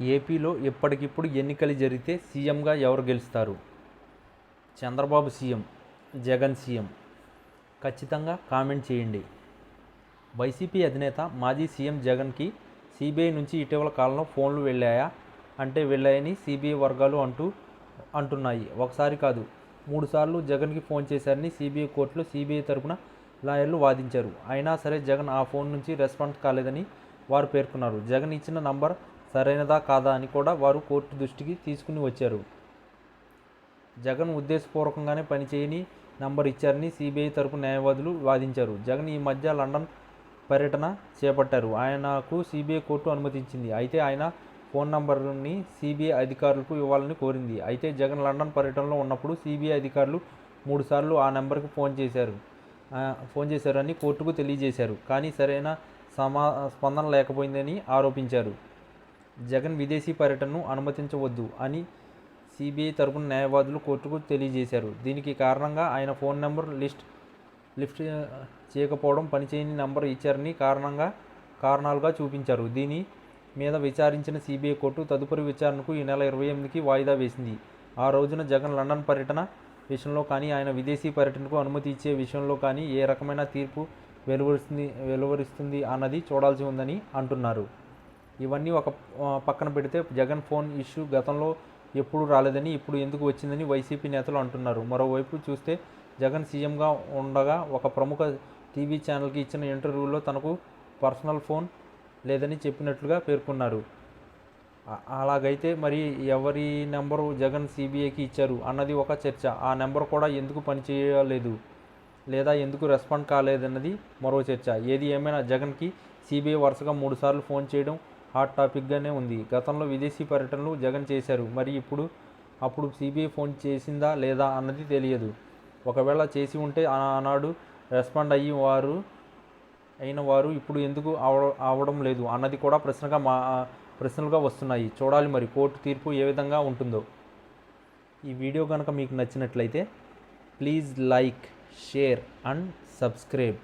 ఏపీలో ఎప్పటికిప్పుడు ఎన్నికలు జరిగితే సీఎంగా ఎవరు గెలుస్తారు? Chandrababu CM Jagan CM. ఖచ్చితంగా కామెంట్ చేయండి. వైసీపీ అధినేత మాజీ సీఎం జగన్కి సిబిఐ నుంచి ఇటీవల కాలంలో ఫోన్లు వెళ్ళాయా? అంటే వెళ్ళాయని సిబిఐ వర్గాలు అంటూ అంటున్నాయి. ఒకసారి కాదు మూడుసార్లు జగన్కి ఫోన్ చేశారని సిబిఐ కోర్టులో సిబిఐ తరపున లాయర్లు వాదించారు. అయినా సరే జగన్ ఆ ఫోన్ నుంచి రెస్పాన్స్ కాలేదని వారు పేర్కొన్నారు. జగన్ ఇచ్చిన నంబర్ సరైనదా కాదా అని కూడా వారు కోర్టు దృష్టికి తీసుకుని వచ్చారు. జగన్ ఉద్దేశపూర్వకంగానే పనిచేయని నంబర్ ఇచ్చారని సిబిఐ తరపు న్యాయవాదులు వాదించారు. జగన్ ఈ మధ్య లండన్ పర్యటన చేపట్టారు. ఆయనకు సిబిఐ కోర్టు అనుమతించింది. అయితే ఆయన ఫోన్ నంబర్ని సిబిఐ అధికారులకు ఇవ్వాలని కోరింది. అయితే జగన్ లండన్ పర్యటనలో ఉన్నప్పుడు సిబిఐ అధికారులు మూడుసార్లు ఆ నెంబర్కి ఫోన్ చేశారు. ఫోన్ చేశారని కోర్టుకు తెలియజేశారు. కానీ సరైన సమా స్పందన లేకపోయిందని ఆరోపించారు. జగన్ విదేశీ పర్యటనను అనుమతించవద్దు అని సిబిఐ తరపున న్యాయవాదులు కోర్టుకు తెలియజేశారు. దీనికి కారణంగా ఆయన ఫోన్ నెంబర్ లిస్ట్ లిఫ్ట్ చేయకపోవడం పనిచేయని నంబర్ ఇచ్చారని కారణంగా కారణాలుగా చూపించారు. దీని మీద విచారించిన సిబిఐ కోర్టు తదుపరి విచారణకు ఈ నెల ఇరవై ఎనిమిదికి వాయిదా వేసింది. ఆ రోజున జగన్ లండన్ పర్యటన విషయంలో కానీ ఆయన విదేశీ పర్యటనకు అనుమతి ఇచ్చే విషయంలో కానీ ఏ రకమైన తీర్పు వెలువరిస్తుంది వెలువరిస్తుంది అన్నది చూడాల్సి ఉందని అంటున్నారు. ఇవన్నీ ఒక పక్కన పెడితే జగన్ ఫోన్ ఇష్యూ గతంలో ఎప్పుడు రాలేదని ఇప్పుడు ఎందుకు వచ్చిందని వైసీపీ నేతలు అంటున్నారు. మరోవైపు చూస్తే జగన్ సీఎంగా ఉండగా ఒక ప్రముఖ టీవీ ఛానల్కి ఇచ్చిన ఇంటర్వ్యూలో తనకు పర్సనల్ ఫోన్ లేదని చెప్పినట్లుగా పేర్కొన్నారు. అలాగైతే మరి ఎవరి నెంబరు జగన్ సిబిఐకి ఇచ్చారు అన్నది ఒక చర్చ. ఆ నెంబర్ కూడా ఎందుకు పనిచేయలేదు లేదా ఎందుకు రెస్పాండ్ కాలేదన్నది మరో చర్చ. ఏది ఏమైనా జగన్కి సిబిఐ వరుసగా మూడుసార్లు ఫోన్ చేయడం హాట్ టాపిక్గానే ఉంది. గతంలో విదేశీ పర్యటనలు జగన్ చేశారు. మరి ఇప్పుడు అప్పుడు సిబిఐ ఫోన్ చేసిందా లేదా అన్నది తెలియదు. ఒకవేళ చేసి ఉంటే ఆనాడు రెస్పాండ్ అయ్యి వారు అయిన వారు ఇప్పుడు ఎందుకు అవడ అవడం లేదు అన్నది కూడా ప్రశ్నగా మా ప్రశ్నలుగా వస్తున్నాయి. చూడాలి మరి కోర్టు తీర్పు ఏ విధంగా ఉంటుందో. ఈ వీడియో కనుక మీకు నచ్చినట్లయితే please like share and subscribe.